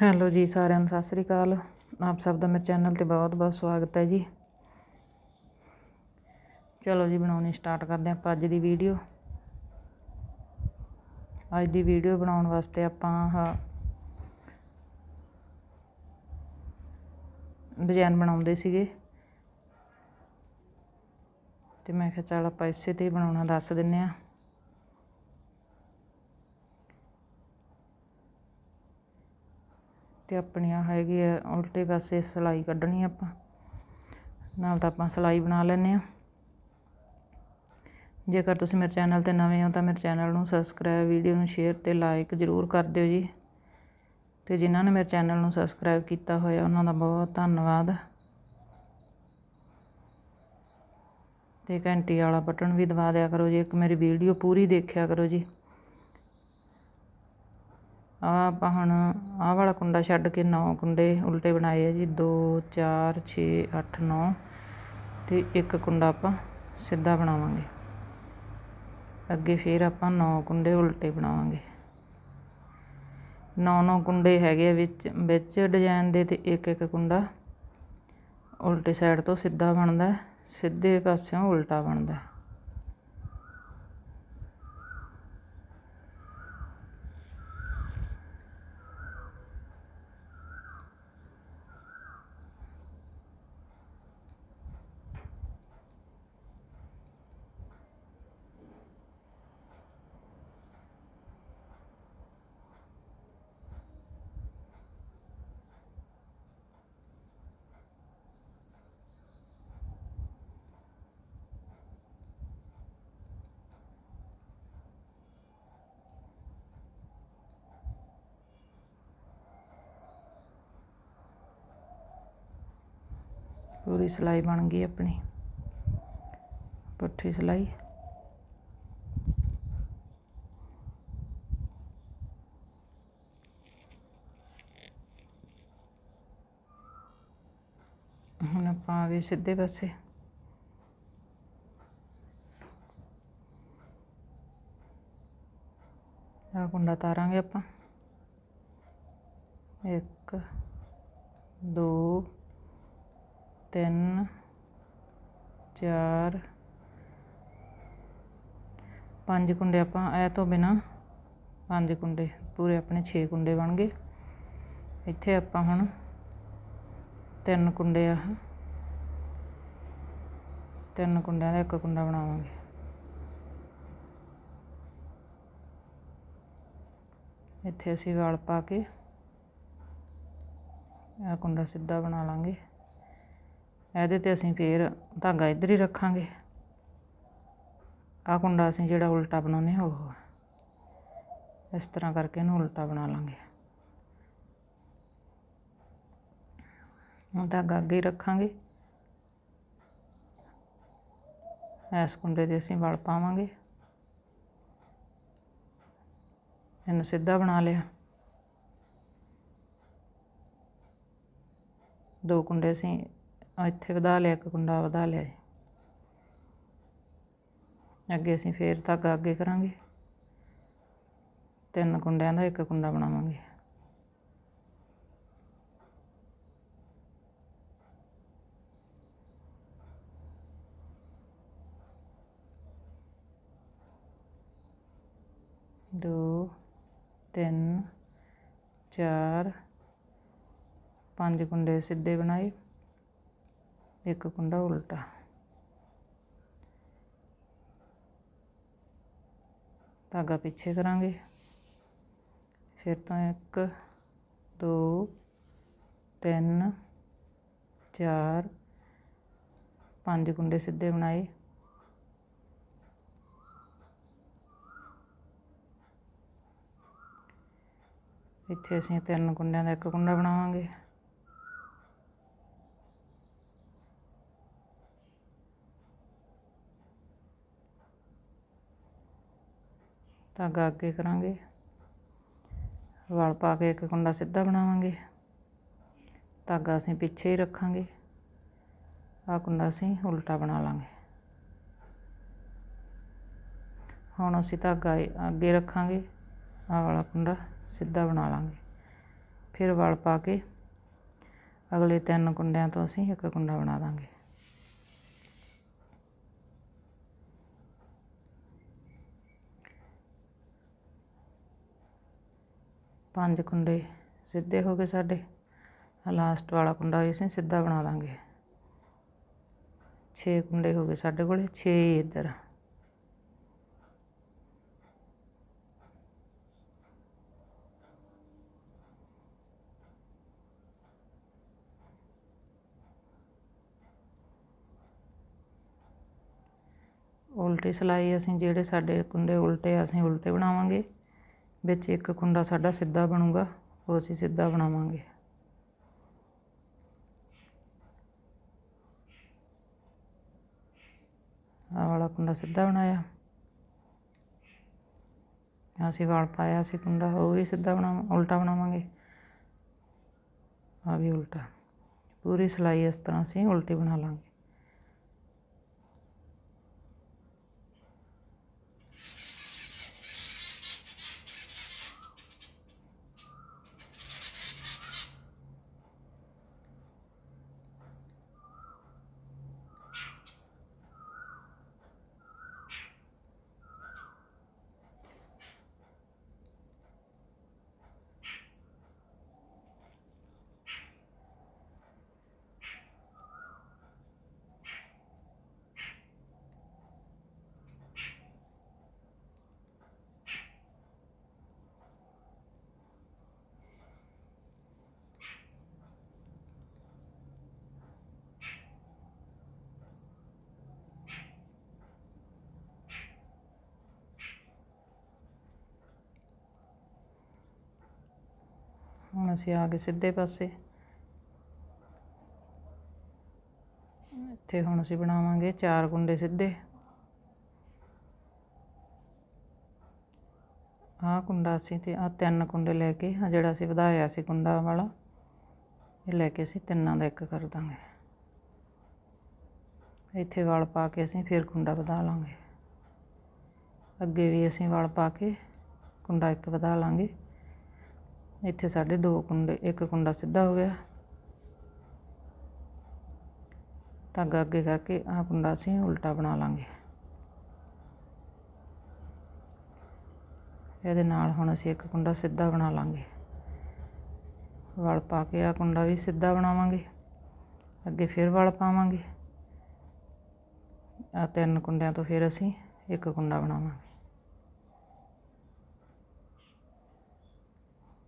Hello ਜੀ ਸਾਰਿਆਂ ਨੂੰ, ਸਤਿ ਸ੍ਰੀ ਅਕਾਲ। ਆਪ ਸਭ ਦਾ ਮੇਰੇ ਚੈਨਲ ਤੇ ਬਹੁਤ ਬਹੁਤ ਸਵਾਗਤ ਹੈ ਜੀ। ਚਲੋ ਜੀ, ਬਣਾਉਣੀ ਸਟਾਰਟ ਕਰਦੇ ਆਪਾਂ ਅੱਜ ਦੀ ਵੀਡੀਓ ਅੱਜ ਦੀ ਵੀਡੀਓ ਬਣਾਉਣ ਵਾਸਤੇ ਆਪਾਂ ਆਹ ਡਿਜ਼ਾਈਨ ਬਣਾਉਂਦੇ ਸੀਗੇ। ਤੇ ਮੈਂ ਕਿਹਾ ਚੱਲ ਆਪਾਂ ਇਸੇ ਤੇ ਹੀ ਬਣਾਉਣਾ, ਦੱਸ ਦਿੰਨੇ ਆ ਤੇ ਆਪਣੀਆਂ ਹੈਗੀ ਆ, ਉਲਟੇ ਪਾਸੇ ਸਿਲਾਈ ਕੱਢਣੀ ਆਪਾਂ। ਨਾਲ ਤਾਂ ਆਪਾਂ ਸਿਲਾਈ ਬਣਾ ਲੈਂਦੇ ਹਾਂ। ਜੇਕਰ ਤੁਸੀਂ ਮੇਰੇ ਚੈਨਲ ਤੇ ਨਵੇਂ ਹੋ ਤਾਂ ਮੇਰੇ ਚੈਨਲ ਨੂੰ ਸਬਸਕ੍ਰਾਈਬ ਵੀਡੀਓ ਨੂੰ ਸ਼ੇਅਰ ਤੇ ਲਾਈਕ ਜ਼ਰੂਰ ਕਰ ਦਿਓ ਜੀ। ਤੇ ਜਿਨ੍ਹਾਂ ਨੇ ਮੇਰੇ ਚੈਨਲ ਨੂੰ ਸਬਸਕ੍ਰਾਈਬ ਕੀਤਾ ਹੋਇਆ, ਉਹਨਾਂ ਦਾ ਬਹੁਤ ਧੰਨਵਾਦ। ਤੇ ਘੰਟੀ ਵਾਲਾ ਬਟਨ ਵੀ ਦਬਾ ਦਿਆ ਕਰੋ ਜੀ, ਇੱਕ ਮੇਰੀ ਵੀਡੀਓ ਪੂਰੀ ਦੇਖਿਆ ਕਰੋ ਜੀ। ਆ ਆਪਾਂ ਹੁਣ ਆਹ ਵਾਲਾ ਕੁੰਡਾ ਛੱਡ ਕੇ 9 ਕੁੰਡੇ ਉਲਟੇ ਬਣਾਏ ਆ ਜੀ 2 4 6 8 9 ਤੇ ਇੱਕ ਕੁੰਡਾ ਆਪਾਂ ਸਿੱਧਾ ਬਣਾਵਾਂਗੇ। ਅੱਗੇ ਫੇਰ ਆਪਾਂ 9 ਕੁੰਡੇ ਉਲਟੇ ਬਣਾਵਾਂਗੇ। 9-9 ਕੁੰਡੇ ਹੈਗੇ ਆ ਵਿੱਚ ਵਿੱਚ ਡਿਜ਼ਾਈਨ ਦੇ ਤੇ ਇੱਕ ਇੱਕ ਕੁੰਡਾ ਉਲਟੇ ਸਾਈਡ ਤੋਂ ਸਿੱਧਾ ਬਣਦਾ, ਸਿੱਧੇ ਪਾਸਿਓਂ ਉਲਟਾ ਬਣਦਾ। ਪੂਰੀ ਸਿਲਾਈ ਬਣ ਗਈ ਆਪਣੀ। ਪੁੱਠੀ ਸਿਲਾਈ। ਹੁਣ ਆਪਾਂ ਆ ਗਏ ਸਿੱਧੇ ਪਾਸੇ। ਆ ਕੁੰਡਾ ਤਾਰਾਂਗੇ ਆਪਾਂ। ਇੱਕ, ਦੋ ਤਿੰਨ, ਚਾਰ, ਪੰਜ ਕੁੰਡੇ ਆਪਾਂ ਐ ਤੋਂ ਬਿਨਾ ਪੰਜ ਕੁੰਡੇ, ਪੂਰੇ ਆਪਣੇ 6 ਕੁੰਡੇ ਬਣ ਗਏ। ਇੱਥੇ ਆਪਾਂ ਹੁਣ ਤਿੰਨ ਕੁੰਡੇ ਆ। ਤਿੰਨ ਕੁੰਡਿਆਂ ਦਾ ਇੱਕ ਕੁੰਡਾ ਬਣਾਵਾਂਗੇ। ਇੱਥੇ ਅਸੀਂ ਵਾਲ ਪਾ ਕੇ ਇਹ ਕੁੰਡਾ ਸਿੱਧਾ ਬਣਾ ਲਾਂਗੇ। ਇਹਦੇ ਤੇ ਅਸੀਂ ਫੇਰ ਧਾਗਾ ਇੱਧਰ ਹੀ ਰੱਖਾਂਗੇ। ਆ ਕੁੰਡਾ ਅਸੀਂ ਜਿਹੜਾ ਉਲਟਾ ਬਣਾਉਨੇ ਉਹ ਇਸ ਤਰ੍ਹਾਂ ਕਰਕੇ ਇਹਨੂੰ ਉਲਟਾ ਬਣਾ ਲਾਂਗੇ। ਹੁਣ ਧਾਗਾ ਅੱਗੇ ਹੀ ਰੱਖਾਂਗੇ। ਇਸ ਕੁੰਡੇ ਦੇ ਅਸੀਂ ਵਲ ਪਾਵਾਂਗੇ। ਇਹਨੂੰ ਸਿੱਧਾ ਬਣਾ ਲਿਆ। ਦੋ ਕੁੰਡੇ ਅਸੀਂ ਇੱਥੇ ਵਧਾ ਲਿਆ, ਇੱਕ ਕੁੰਡਾ ਵਧਾ ਲਿਆ ਅੱਗੇ ਅਸੀਂ ਫੇਰ ਧਾਗਾ ਅੱਗੇ ਕਰਾਂਗੇ। ਤਿੰਨ ਕੁੰਡਿਆਂ ਦਾ ਇੱਕ ਕੁੰਡਾ ਬਣਾਵਾਂਗੇ। ਦੋ, ਤਿੰਨ, ਚਾਰ, ਪੰਜ ਕੁੰਡੇ ਸਿੱਧੇ ਬਣਾਏ। ਇੱਕ ਕੁੰਡਾ ਉਲਟਾ। ਧਾਗਾ ਪਿੱਛੇ ਕਰਾਂਗੇ। ਫਿਰ ਤੋਂ ਇੱਕ, ਦੋ, ਤਿੰਨ, ਚਾਰ, ਪੰਜ ਕੁੰਡੇ ਸਿੱਧੇ ਬਣਾਏ। ਇੱਥੇ ਅਸੀਂ ਤਿੰਨ ਕੁੰਡਿਆਂ ਦਾ ਇੱਕ ਕੁੰਡਾ ਬਣਾਵਾਂਗੇ। ਧਾਗਾ ਅੱਗੇ ਕਰਾਂਗੇ। ਵਲ ਪਾ ਕੇ ਇੱਕ ਕੁੰਡਾ ਸਿੱਧਾ ਬਣਾਵਾਂਗੇ। ਧਾਗਾ ਅਸੀਂ ਪਿੱਛੇ ਹੀ ਰੱਖਾਂਗੇ। ਆ ਕੁੰਡਾ ਅਸੀਂ ਉਲਟਾ ਬਣਾ ਲਾਂਗੇ। ਹੁਣ ਅਸੀਂ ਧਾਗਾ ਅੱਗੇ ਰੱਖਾਂਗੇ। ਆ ਵਾਲਾ ਕੁੰਡਾ ਸਿੱਧਾ ਬਣਾ ਲਾਂਗੇ। ਫਿਰ ਵਲ ਪਾ ਕੇ ਅਗਲੇ ਤਿੰਨ ਕੁੰਡਿਆਂ ਤੋਂ ਅਸੀਂ ਇੱਕ ਕੁੰਡਾ ਬਣਾ ਦਾਂਗੇ। ਪੰਜ ਕੁੰਡੇ ਸਿੱਧੇ ਹੋ ਗਏ ਸਾਡੇ। ਲਾਸਟ ਵਾਲਾ ਕੁੰਡਾ ਵੀ ਅਸੀਂ ਸਿੱਧਾ ਬਣਾ ਦਾਂਗੇ 6 ਕੁੰਡੇ ਹੋ ਗਏ ਸਾਡੇ ਕੋਲੇ 6 ਇੱਧਰ। ਉਲਟੀ ਸਲਾਈ ਅਸੀਂ ਜਿਹੜੇ ਸਾਡੇ ਕੁੰਡੇ ਉਲਟੇ ਅਸੀਂ ਉਲਟੇ ਬਣਾਵਾਂਗੇ। ਵਿੱਚ ਇੱਕ ਕੁੰਡਾ ਸਾਡਾ ਸਿੱਧਾ ਬਣੂਗਾ, ਉਹ ਅਸੀਂ ਸਿੱਧਾ ਬਣਾਵਾਂਗੇ। ਆਹ ਵਾਲਾ ਕੁੰਡਾ ਸਿੱਧਾ ਬਣਾਇਆ। ਅਸੀਂ ਵਾਲ ਪਾਇਆ ਸੀ ਕੁੰਡਾ, ਉਹ ਵੀ ਸਿੱਧਾ ਬਣਾ, ਉਲਟਾ ਬਣਾਵਾਂਗੇ। ਆ ਵੀ ਉਲਟਾ। ਪੂਰੀ ਸਲਾਈ ਇਸ ਤਰ੍ਹਾਂ ਅਸੀਂ ਉਲਟੀ ਬਣਾ ਲਾਂਗੇ। ਹੁਣ ਅਸੀਂ ਆ ਗਏ ਸਿੱਧੇ ਪਾਸੇ। ਇੱਥੇ ਹੁਣ ਅਸੀਂ ਬਣਾਵਾਂਗੇ ਚਾਰ ਕੁੰਡੇ ਸਿੱਧੇ। ਆਹ ਕੁੰਡਾ ਸੀ ਤੇ ਆਹ ਤਿੰਨ ਕੁੰਡੇ ਲੈ ਕੇ ਆ ਜਿਹੜਾ ਅਸੀਂ ਵਧਾਇਆ ਸੀ ਕੁੰਡਾ ਵਾਲਾ, ਇਹ ਲੈ ਕੇ ਅਸੀਂ ਤਿੰਨਾਂ ਦਾ ਇੱਕ ਕਰ ਦਾਂਗੇ। ਇੱਥੇ ਵਲ ਪਾ ਕੇ ਅਸੀਂ ਫਿਰ ਕੁੰਡਾ ਵਧਾ ਲਾਂਗੇ। ਅੱਗੇ ਵੀ ਅਸੀਂ ਵਲ ਪਾ ਕੇ ਕੁੰਡਾ ਇੱਕ ਵਧਾ ਲਾਂਗੇ। ਇੱਥੇ ਸਾਡੇ ਦੋ ਕੁੰਡੇ, ਇੱਕ ਕੁੰਡਾ ਸਿੱਧਾ ਹੋ ਗਿਆ। ਧਾਗਾ ਅੱਗੇ ਕਰਕੇ ਆਹ ਕੁੰਡਾ ਅਸੀਂ ਉਲਟਾ ਬਣਾ ਲਾਂਗੇ। ਇਹਦੇ ਨਾਲ ਹੁਣ ਅਸੀਂ ਇੱਕ ਕੁੰਡਾ ਸਿੱਧਾ ਬਣਾ ਲਾਂਗੇ। ਵਲ ਪਾ ਕੇ ਆਹ ਕੁੰਡਾ ਵੀ ਸਿੱਧਾ ਬਣਾਵਾਂਗੇ। ਅੱਗੇ ਫਿਰ ਵਲ ਪਾਵਾਂਗੇ। ਆ ਤਿੰਨ ਕੁੰਡਿਆਂ ਤੋਂ ਫਿਰ ਅਸੀਂ ਇੱਕ ਕੁੰਡਾ ਬਣਾਵਾਂਗੇ।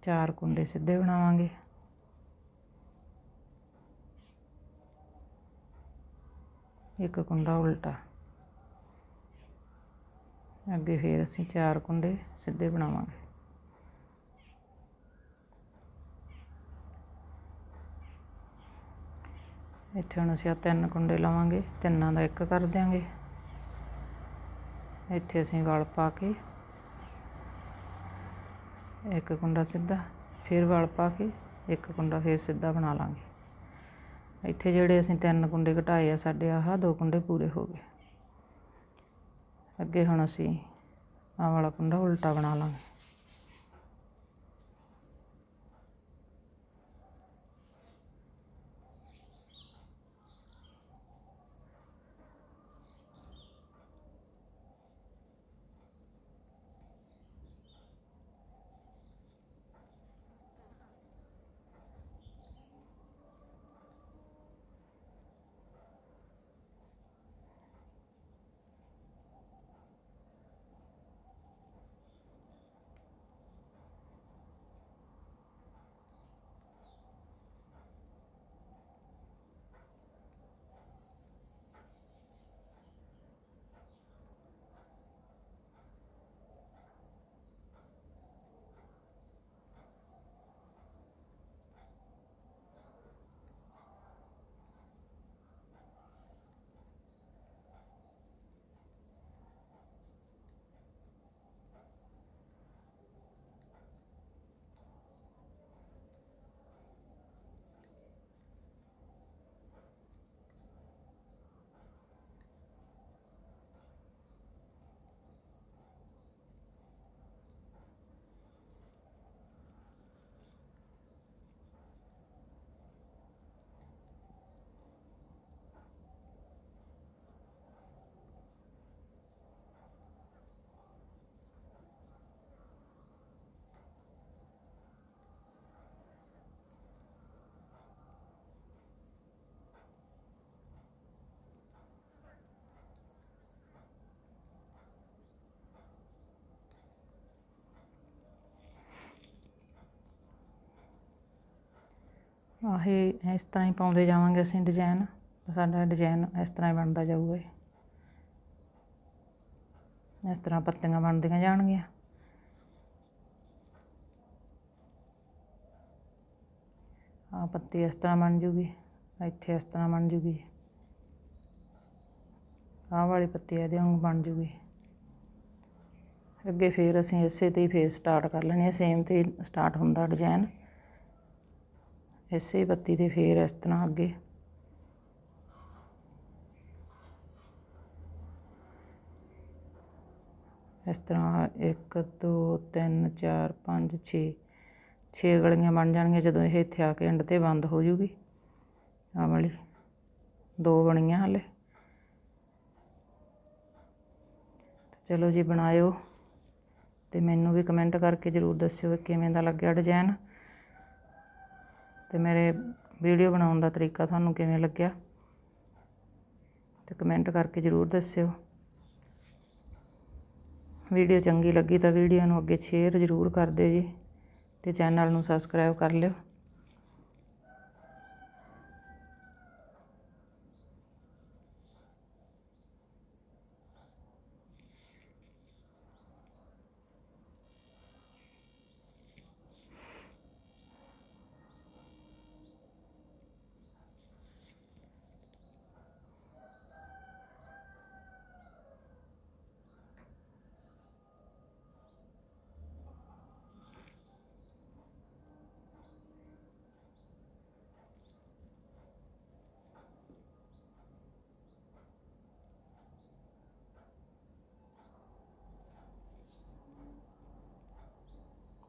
ਚਾਰ ਕੁੰਡੇ ਸਿੱਧੇ ਬਣਾਵਾਂਗੇ। ਇੱਕ ਕੁੰਡਾ ਉਲਟਾ। ਅੱਗੇ ਫਿਰ ਅਸੀਂ ਚਾਰ ਕੁੰਡੇ ਸਿੱਧੇ ਬਣਾਵਾਂਗੇ। ਇੱਥੇ ਹੁਣ ਅਸੀਂ ਆ ਤਿੰਨ ਕੁੰਡੇ ਲਾਵਾਂਗੇ। ਤਿੰਨਾਂ ਦਾ ਇੱਕ ਕਰ ਦਿਆਂਗੇ। ਇੱਥੇ ਅਸੀਂ ਵਲ ਪਾ ਕੇ ਇੱਕ ਕੁੰਡਾ ਸਿੱਧਾ, ਫਿਰ ਵਲ ਪਾ ਕੇ ਇੱਕ ਕੁੰਡਾ ਫਿਰ ਸਿੱਧਾ ਬਣਾ ਲਾਂਗੇ। ਇੱਥੇ ਜਿਹੜੇ ਅਸੀਂ ਤਿੰਨ ਕੁੰਡੇ ਘਟਾਏ ਆ, ਸਾਡੇ ਆਹ ਦੋ ਕੁੰਡੇ ਪੂਰੇ ਹੋ ਗਏ। ਅੱਗੇ ਹੁਣ ਅਸੀਂ ਆਹ ਵਾਲਾ ਕੁੰਡਾ ਉਲਟਾ ਬਣਾ ਲਾਂਗੇ। ਆਹੇ, ਇਸ ਤਰ੍ਹਾਂ ਹੀ ਪਾਉਂਦੇ ਜਾਵਾਂਗੇ ਅਸੀਂ ਡਿਜ਼ਾਈਨ ਸਾਡਾ ਡਿਜ਼ਾਈਨ ਇਸ ਤਰ੍ਹਾਂ ਹੀ ਬਣਦਾ ਜਾਊਗਾ ਇਸ ਤਰ੍ਹਾਂ ਪੱਤੀਆਂ ਬਣਦੀਆਂ ਜਾਣਗੀਆਂ। ਆ ਪੱਤੀ ਇਸ ਤਰ੍ਹਾਂ ਬਣ ਜੂਗੀ, ਇੱਥੇ ਇਸ ਤਰ੍ਹਾਂ ਬਣ ਜੂਗੀ। ਆਹ ਵਾਲੀ ਪੱਤੀ ਇਹਦੇ ਵਾਂਗ ਬਣ ਜੂਗੀ। ਅੱਗੇ ਫੇਰ ਅਸੀਂ ਇਸੇ ਤੇ ਹੀ ਫੇਰ ਸਟਾਰਟ ਕਰ ਲੈਣੀ ਹੈ ਸੇਮ ਤੇ ਸਟਾਰਟ ਹੁੰਦਾ ਡਿਜ਼ਾਈਨ ਇਸੇ ਪੱਤੀ ਤੇ ਫੇਰ ਇਸ ਤਰ੍ਹਾਂ ਅੱਗੇ। ਇਸ ਤਰ੍ਹਾਂ 1 2 3 4 5 6 6 ਗਲੀਆਂ ਬਣ ਜਾਣਗੀਆਂ ਜਦੋਂ ਇਹ ਇੱਥੇ ਆ ਕੇ ਐਂਡ ਤੇ ਬੰਦ ਹੋ ਜੂਗੀ। ਆ ਵਾਲੀ। ਦੋ ਬਣੀਆਂ ਹਲੇ। ਚਲੋ ਜੀ ਬਣਾਇਓ। ਤੇ ਮੈਨੂੰ ਵੀ ਕਮੈਂਟ ਕਰਕੇ ਜਰੂਰ ਦੱਸਿਓ ਕਿ ਕਿਵੇਂ ਦਾ ਲੱਗਿਆ ਡਿਜ਼ਾਈਨ ਅਤੇ ਮੇਰੇ ਵੀਡੀਓ ਬਣਾਉਣ ਦਾ ਤਰੀਕਾ ਤੁਹਾਨੂੰ ਕਿਵੇਂ ਲੱਗਿਆ? ਅਤੇ ਕਮੈਂਟ ਕਰਕੇ ਜਰੂਰ ਦੱਸਿਓ। ਵੀਡੀਓ ਚੰਗੀ ਲੱਗੀ ਤਾਂ ਵੀਡੀਓ ਨੂੰ ਅੱਗੇ ਸ਼ੇਅਰ ਜ਼ਰੂਰ ਕਰ ਦਿਓ ਜੀ ਅਤੇ ਚੈਨਲ ਨੂੰ ਸਬਸਕ੍ਰਾਈਬ ਕਰ ਲਿਓ।